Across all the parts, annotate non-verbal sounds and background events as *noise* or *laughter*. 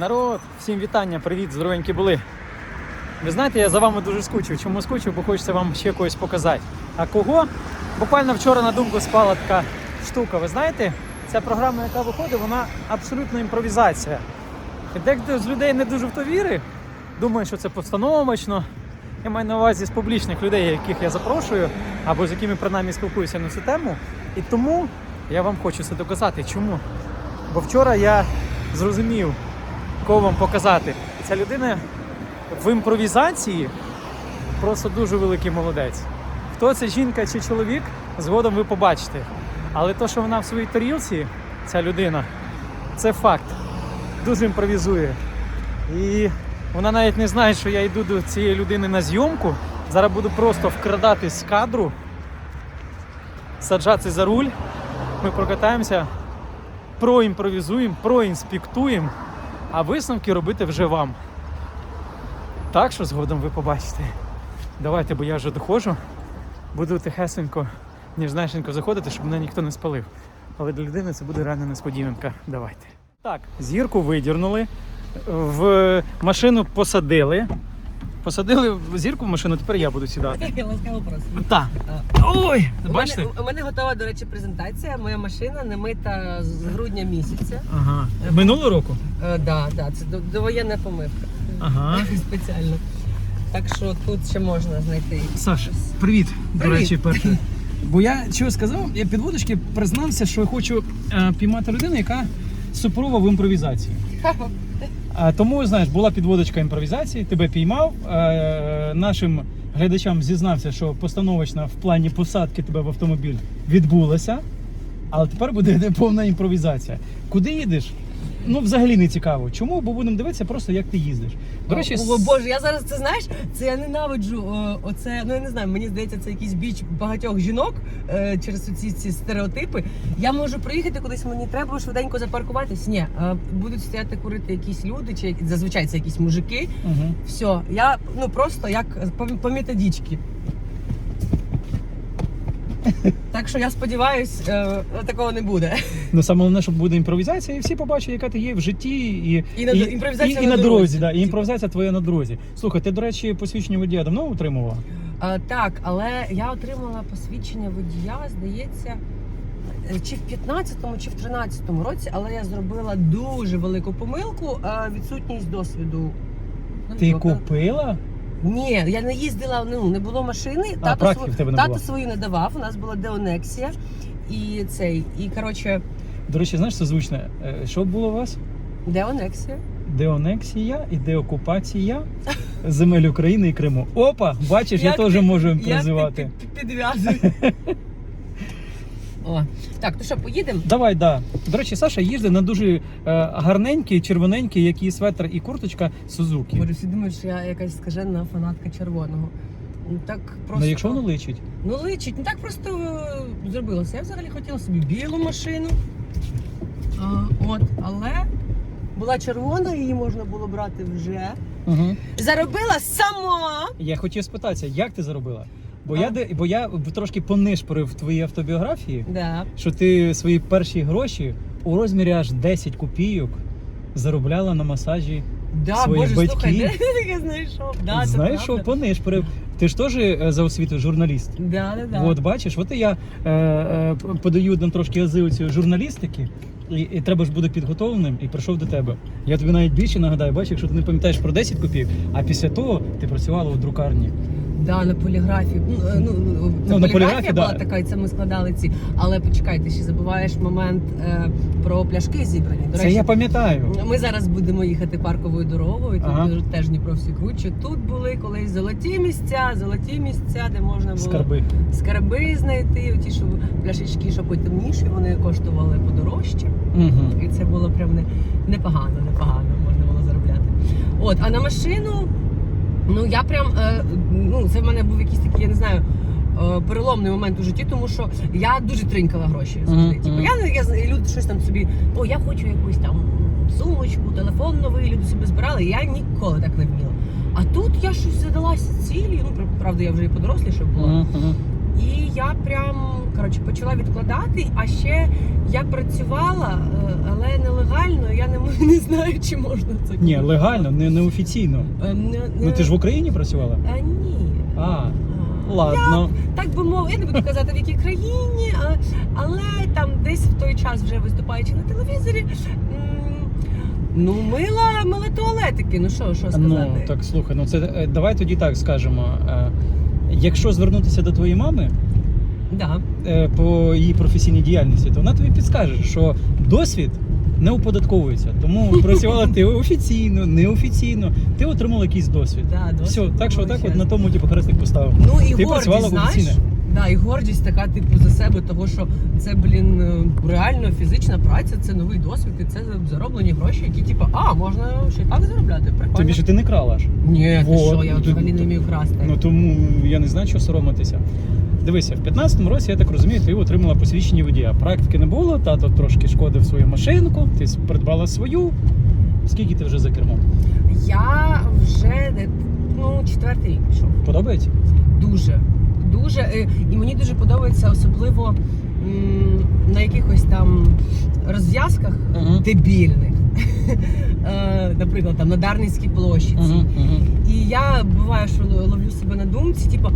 Народ, всім вітання, привіт, здоровенькі були. Ви знаєте, я за вами дуже скучив. Чому скучив? Бо хочеться вам ще когось показати. А кого? Буквально вчора на думку спала така штука. Ви знаєте, ця програма, яка виходить, вона абсолютно імпровізація. І дехто з людей не дуже в то вірить, думає, що це постановочно. Я маю на увазі з публічних людей, яких я запрошую, або з якими принаймні спілкуюся на цю тему. І тому я вам хочу це доказати. Чому? Бо вчора я зрозумів, кого вам показати. Ця людина в імпровізації просто дуже великий молодець. Хто це жінка чи чоловік, згодом ви побачите. Але то, що вона в своїй тарілці, ця людина, це факт. Дуже імпровізує. І вона навіть не знає, що я йду до цієї людини на зйомку. Зараз буду просто вкрадатись з кадру, саджатися за руль. Ми прокатаємося, проімпровізуємо, проінспектуємо, а висновки робити вже вам. Так що згодом ви побачите. Давайте, бо я вже доходжу. Буду тихесенько, ніжнешенько заходити, щоб мене ніхто не спалив. Але для людини це буде реальна несподіванка. Давайте. Так, зірку видірнули, в машину посадили. Посадили зірку в машину, тепер я буду сідати. *laughs* Ласкаво просимо. Так. Ой, У бачите? мене, у мене готова, до речі, презентація. Моя машина не мита з грудня місяця. Ага. Минулого року? Е, да, да, це до- довоєнна помивка. Ага. *laughs* Спеціально. Так що тут ще можна знайти. Саш, привіт, до Привіт. речі, перше. *laughs* Бо я чого сказав, я під водочки признався, що хочу е, піймати людину, яка супрова в імпровізації. Тому, знаєш, була підводочка імпровізації, тебе піймав. Е, нашим глядачам зізнався, що постановочна в плані посадки тебе в автомобіль відбулася, але тепер буде *laughs* повна імпровізація. Куди їдеш? Ну, взагалі не цікаво. Чому? Бо будемо дивитися просто, як ти їздиш. До речі, О, Боже, я зараз це знаєш, це я ненавиджу. о, Оце, ну я не знаю, мені здається, це якийсь біч багатьох жінок е, через ці, ці стереотипи. Я можу приїхати кудись, мені треба швиденько запаркуватись. Ні, е, будуть стояти курити якісь люди, чи зазвичай це якісь мужики. Угу. Все, я ну просто як по, по методичці. Так що я сподіваюся, е, такого не буде. *laughs* Ну саме головне, щоб буде імпровізація, і всі побачать, яка ти є в житті, і, І на- імпровізація і, і на на дорозі. Да, і імпровізація твоя на дорозі. Слухай, ти, до речі, посвідчення водія давно отримувала? Е, так, але я отримала посвідчення водія, здається, е, чи в 15-му, чи в 13-му році, але я зробила дуже велику помилку, е, відсутність досвіду. Ну, Ти купила? Ні, я не їздила, ну не було машини. А, Тато, практики в тебе не тато було. свою не давав. У нас була деонексія. І цей, і коротше, До речі, знаєш, це звучне. Е, Що було у вас? деонексія. Деонексія і деокупація земель України і Криму. Опа, бачиш, я Як теж ти- можу як ти імпровізувати. під- підв'язуй. *laughs* О, так, то що, поїдемо? Давай, да. До речі, Саша їздить на дуже е, гарненький, червоненький, як і светр і курточка Сузуки. Боже, всі думають, що я якась скажена фанатка червоного. Ну так просто. Ну, якщо воно личить. Ну личить, ну так просто е, зробилося. Я взагалі хотіла собі білу машину. А, от, але була червона, її можна було брати вже. Угу. Заробила сама. Я хотів спитатися, як ти заробила? Бо я де- бо я трошки понишпорив в твоїй автобіографії, Да. що ти свої перші гроші у розмірі аж 10 копійок заробляла на масажі. Да, Своїх Боже, батьків. слухай, де ти таке знайшов? Да, це Знаєш, що правда. понишпорив? Ти ж теж е, за освіту журналіст. Да, да, да. От бачиш, от і я е, е, подаю нам трошки ази цієї журналістики, і, і треба ж бути підготовленим і прийшов до тебе. Я тобі навіть більше нагадаю, бачиш, якщо ти не пам'ятаєш про 10 копійок, а після того ти працювала у друкарні. Да, на поліграфі. Ну, е, ну, ну, Ну, на поліграфія поліграфі, була да. така, і це ми складали ці. Але почекай, ти ще забуваєш момент е, про пляшки зібрані. До Це речі, я пам'ятаю. Ми зараз будемо їхати парковою дорогою. Тут Ага. дуже теж Дніпро всі круче. Тут були колись золоті місця, золоті місця, де можна було Скарби. скарби знайти. Ті, що пляшечки, що потемніші, вони коштували подорожче. Угу. І це було прям не, непогано, непогано можна було заробляти. От, а на машину, ну я прям, е, ну це в мене був якийсь такий, я не знаю. е, Переломний момент у житті, тому що я дуже тринькала гроші. завжди. Мгм, Типу, мгм. я, я люди щось там собі, о, я хочу якусь там сумочку, телефон новий, люди собі збирали. Я ніколи так не вміла. А тут я щось задалася цілі. Ну, пр- правда, я вже і подоросліша була. Угу. І я прям коротше почала відкладати. А ще я працювала, е, але нелегально. Я не, *laughs* не знаю, чи можна це. Ні, легально, не неофіційно. Е, не- Ну ти ж в Україні працювала? А, ні. А, ладно. так би мовити, я не буду казати в якій країні, але там десь в той час, вже виступаючи на телевізорі, ну мила, мила туалетики. Ну що, що сказати? Ну так слухай, ну це е, давай тоді так скажемо. Якщо звернутися до твоєї мами Да. е, по її професійній діяльності, то вона тобі підскаже, що досвід не оподатковується. Тому працювала ти офіційно, неофіційно, ти отримала якийсь досвід. Да, досвід Все, так що отак так, от на тому типу хрестик поставив. Ну і Ти гордість, працювала знаєш? офіційно. Да, і гордість така, типу, за себе, того що це, блін, е, реально фізична праця, це новий досвід, і це зароблені гроші, які, типу, а, можна ще так заробляти. Прикольно. Тобі ж ти не крала ж. Ні, ти що, я Ну, взагалі не вмію красти. Ну тому я не знаю, що соромитися. Дивися, в 15-му році, я так розумію, ти отримала посвідчення водія. Практики не було, тато трошки шкодив свою машинку, ти придбала свою. Скільки ти вже за кермом? Я вже ну, четвертий рік пішов. Подобається? Дуже. Дуже. е, І мені дуже подобається, особливо на якихось там розв'язках дебільних. *laughs* Е, Наприклад, там на Дарницькій площі. цій. Угу, угу. І я буває, що ловлю себе на думці, типу,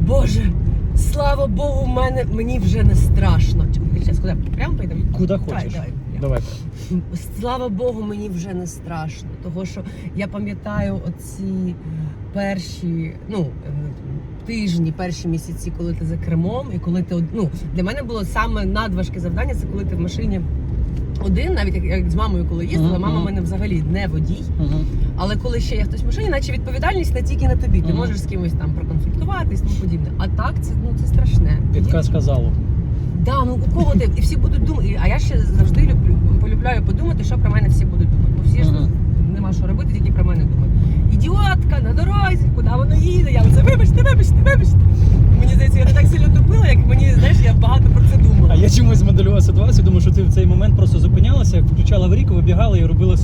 Боже, слава Богу, мене, мені вже не страшно. Зараз куди? Прямо поїдемо? Куди Давай, хочеш? давай. Давай. Слава Богу, мені вже не страшно. Того що я пам'ятаю оці перші, ну. Тижні, перші місяці, коли ти за кермом, і коли ти ну для мене було саме надважке завдання, це коли ти в машині один, навіть як, як з мамою, коли їздила, Мгм, мама в мене взагалі не водій. Угу. Але коли ще є хтось в машині, наче відповідальність не тільки на тобі. Ти Мгм. можеш з кимось там проконфліктуватись, тому подібне. А так це ну це страшне. Підказка залу. Да, ну у кого ти і всі будуть думати. А я ще завжди люблю полюбляю подумати, що про мене всі будуть думати. Бо всі ж нема що робити, тільки про мене думають. Ідіотка на дорозі, куди воно їде? Я оце вибачте, вибачте, вибачте. Мені здається, я не так сильно тупила, як мені знаєш, я багато про це думала. А я чомусь моделював ситуацію, думаю, що ти в цей момент просто зупинялася, включала аварійку, вибігала і робила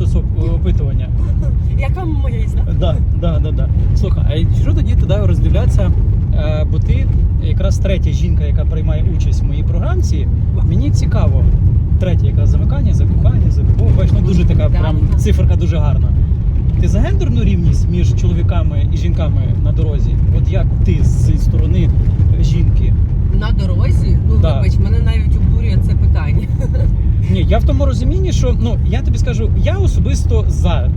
опитування. *laughs* Як вам моя їзда? Да, да, да, да. Слухай, а що тоді туди роздивлятися? Е, Бо ти якраз третя жінка, яка приймає участь в моїй програмці. Мені цікаво. Третя якраз замикання, закохання, за любов. Бачиш, ну дуже така прям циферка дуже гарна. Ти за гендерну рівність між чоловіками і жінками на дорозі? От як ти з сторони жінки? На дорозі? Ну Да. вибач, мене навіть обурює це питання. Ні, я в тому розумінні, що ну я тобі скажу, я особисто за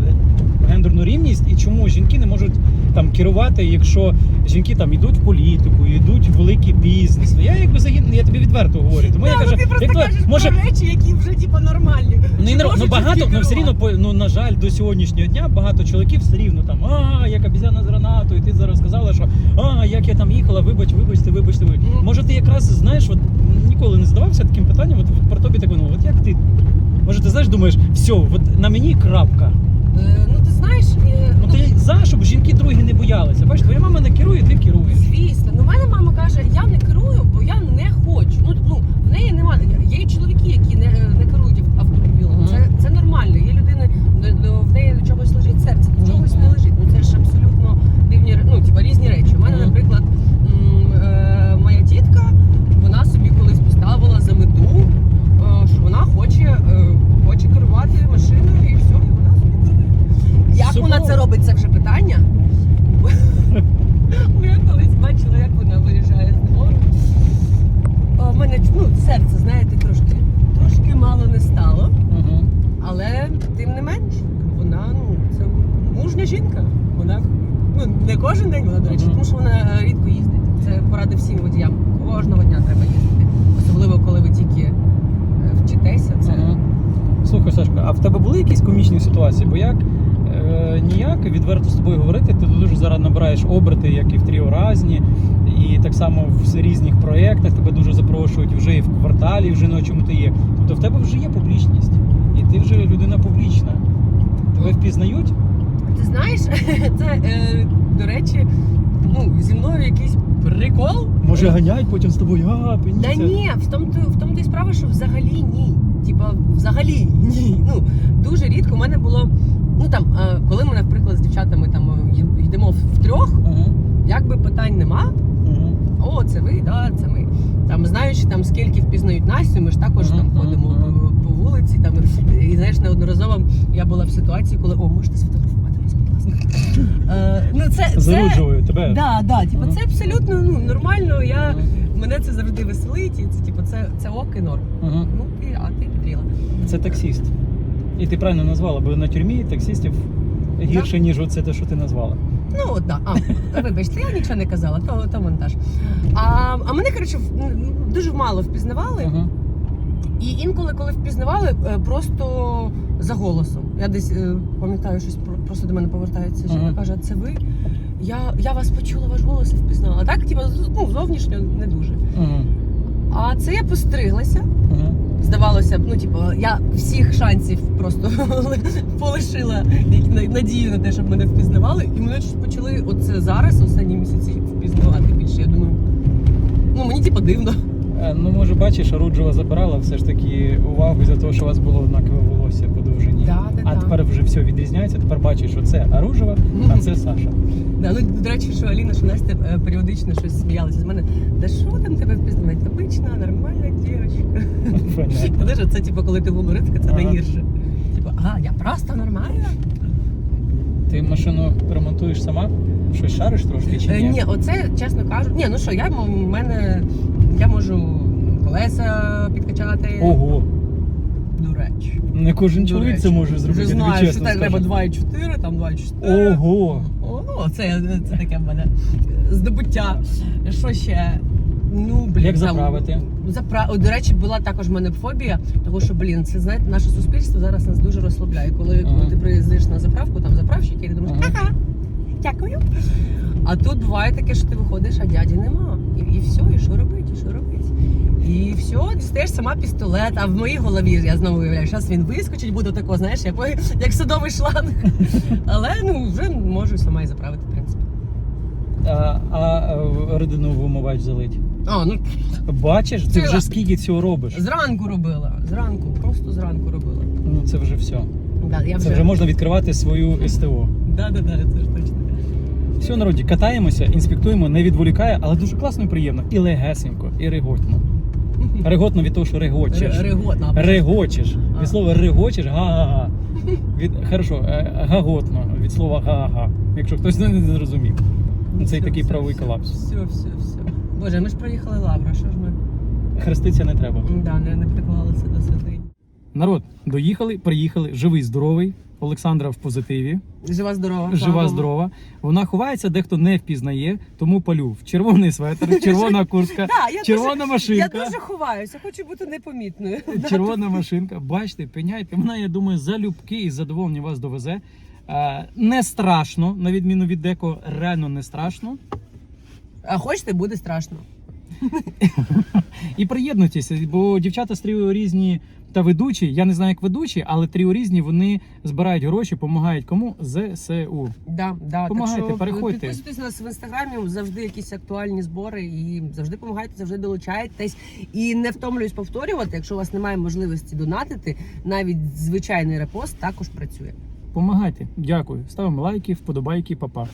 гендерну рівність і чому жінки не можуть там керувати, якщо жінки там йдуть в політику, йдуть в великий бізнес. Ну я якби загін, я тобі відверто говорю. Тому я Да, ну кажу, ти просто як то- кажеш може. про речі, які вже типу нормальні. Ну, і не, ну багато, ну все рівно по- ну на жаль, до сьогоднішнього дня багато чоловіків все рівно там а як обізяна з гранатою, ти зараз сказала, що а як я там їхала, вибач, вибачте, вибачте. ви». Мгм. Може, ти якраз знаєш, от ніколи не задавався таким питанням, от, от про тобі так воно, от як ти. Може, ти знаєш, думаєш, все, от на мені крапка. Е, Ну знаєш, е, Ну ти за, щоб жінки другі не боялися. Бачиш, твоя мама не керує, ти керуєш. Звісно, ну в мене мама каже, я не керую, бо я не хочу. Ну, ну в неї немає. Є і чоловіки, які не, не керують ав- автомобілем. Це, це нормально. Є людини, до, до, в неї до чогось лежить серце, до чогось не лежить. Ну це ж абсолютно дивні ре- ну, типа, різні речі. У мене, Мгм. наприклад, м, е, моя тітка, вона собі колись поставила за мету, е, що вона хоче, е, хоче керувати машиною і все, і вона собі керує. Як Супер. вона це робить, це вже питання. Бо я колись бачила, як вона виїжджає з двору. О, в мене ну, серце, знаєте, трошки, трошки мало не стало. Угу. Але тим не менш, вона ну, це мужня жінка. Вона ну, не кожен день вона, до речі, тому що вона е, рідко їздить. Це порада всім водіям. Кожного дня треба їздити. Особливо, коли ви тільки е, вчитеся. Це Слухай, Сашка, а в тебе були якісь комічні ситуації? Бо як е, ніяк відверто з тобою говорити, ти дуже зараз набираєш оберти, як і в тріо разні, і так само в різних проєктах тебе дуже запрошують вже і в кварталі, в жіночому ти є. Тобто в тебе вже є публічність, і ти вже людина публічна. Тебе впізнають? Ти знаєш, *laughs* це, е, до речі, ну, зі мною якийсь прикол. Може ганяють потім з тобою, а, Та ні, в тому, то- в тому то й справа, що взагалі ні. Типа, взагалі ні. Ну, дуже рідко у мене було. Ну там, е, коли ми, наприклад, з дівчатами там е, йдемо в трьох, Угу. якби питань нема. Угу. о, це ви, да, це ми. Там знаючи там скільки впізнають Настю, ми ж також Мгм, там мгм, ходимо мгм. по, по вулиці. Там і знаєш, неодноразово я була в ситуації, коли о, можете сфотографувати нас. Е, ну це, це Заруджую тебе. Да, да, типу, це абсолютно ну, нормально. Я, мене це завжди веселить, і це, типу, це, це ок і норм. Мгм. Ну, ти, а ти підріла. Це таксіст. І ти правильно назвала, бо на тюрмі таксістів гірше, ніж оце те, що ти назвала. Ну, от, да. А, вибачте, я нічого не казала, то, то монтаж. А, а мене, коротше, в- ну, дуже мало впізнавали. Мгм. І інколи, коли впізнавали, е, просто за голосом. Я десь е, пам'ятаю, щось про- просто до мене повертається жінка, Ага. каже, це ви? Я, я вас почула, ваш голос і впізнала. Так, типу, з- ну, зовнішньо не дуже. Мгм. А це я постриглася. Мгм. Здавалося б, ну типу, я всіх шансів просто *laughs* полишила надію на те, щоб мене впізнавали. І мене щось почали оце зараз, останні місяці, впізнавати більше. Я думаю, ну мені типу дивно. Е, Ну, може, бачиш, Оруджова забирала все ж таки увагу за те, що у вас було однакове волосся Да, да, а да. тепер вже все відрізняється. Тепер бачиш, що це Оружева, а це *laughs* Саша. Да, ну, до речі, що Аліна, що Настя е, періодично щось сміялася з мене. Да що там тебе впізнавати? Обична, нормальна дівчинка. Це типу, коли ти гумористка, це найгірше. Типу, а, я просто нормальна. Ти машину ремонтуєш сама? Щось шариш трошки чи Е, ні? Ні, оце чесно кажу. Ні, ну що, я у мене я можу колеса підкачати. Ого, речі. не кожен чоловік речі. це може зробити. Вже знаю, що так треба скажу. 2,4, там 2,4. Ого! О, ну, це, це таке в мене здобуття. Що ще? Ну, блін, Як заправити? Запра... О, До речі, була також в мене фобія, тому що, блін, це знаєте, наше суспільство зараз нас дуже розслабляє. Коли, Ага. коли ти приїздиш на заправку, там заправщик, і ти думаєш, Ага. ага, дякую. А тут буває таке, що ти виходиш, а дяді нема. І, і все, і що робити, і що робити. І все, дістаєш сама пістолет, а в моїй голові я знову уявляю, зараз він вискочить, буде тако, знаєш, як, як садовий шланг. *laughs* Але ну вже можу сама і заправити, в принципі. А, а е, рідину в умивач залить. А, ну Бачиш, ти вже скільки цього робиш? зранку робила. Зранку, просто зранку робила. Ну це вже все. Да, я Це вже можна відкривати свою СТО. Да, да, да, це ж точно. Все, народі, катаємося, інспектуємо, не відволікає, але дуже класно і приємно. І легесенько, і реготно. Реготно від того, що регочеш. Реготна. Регочеш. А. Від слова регочеш га-га-га. Від, хорошо, е, гаготно від слова га-га. Якщо хтось не, не зрозумів. Ну, Це і такий правовий колапс. Все, все, все. Боже, ми ж проїхали Лавра, що ж ми? Хреститься не треба. Да, не, не приклалися до святині. Народ, доїхали, приїхали, живий, здоровий. Олександра в позитиві, Жива здорова. жива, здорова. Вона ховається, дехто не впізнає, тому палю. В червоний светр, *laughs* червона куртка, червона машинка. Я дуже ховаюся, хочу бути непомітною. *laughs* Червона машинка, бачите, пеняйте. Вона, я думаю, залюбки і задоволення вас довезе. Е, не страшно, на відміну від деко, реально не страшно. А хочете, буде страшно. *laughs* І приєднуйтеся, бо дівчата тріо різні та ведучі. Я не знаю, як ведучі, але тріо різні вони збирають гроші, допомагають кому? ЗСУ. Да, да. Помагайте, так що переходьте. Підписуйтесь на нас в інстаграмі, завжди якісь актуальні збори і завжди допомагайте, завжди долучайтесь. І не втомлююсь повторювати, якщо у вас немає можливості донатити, навіть звичайний репост також працює. Помагайте. Дякую. Ставимо лайки, вподобайки, папа.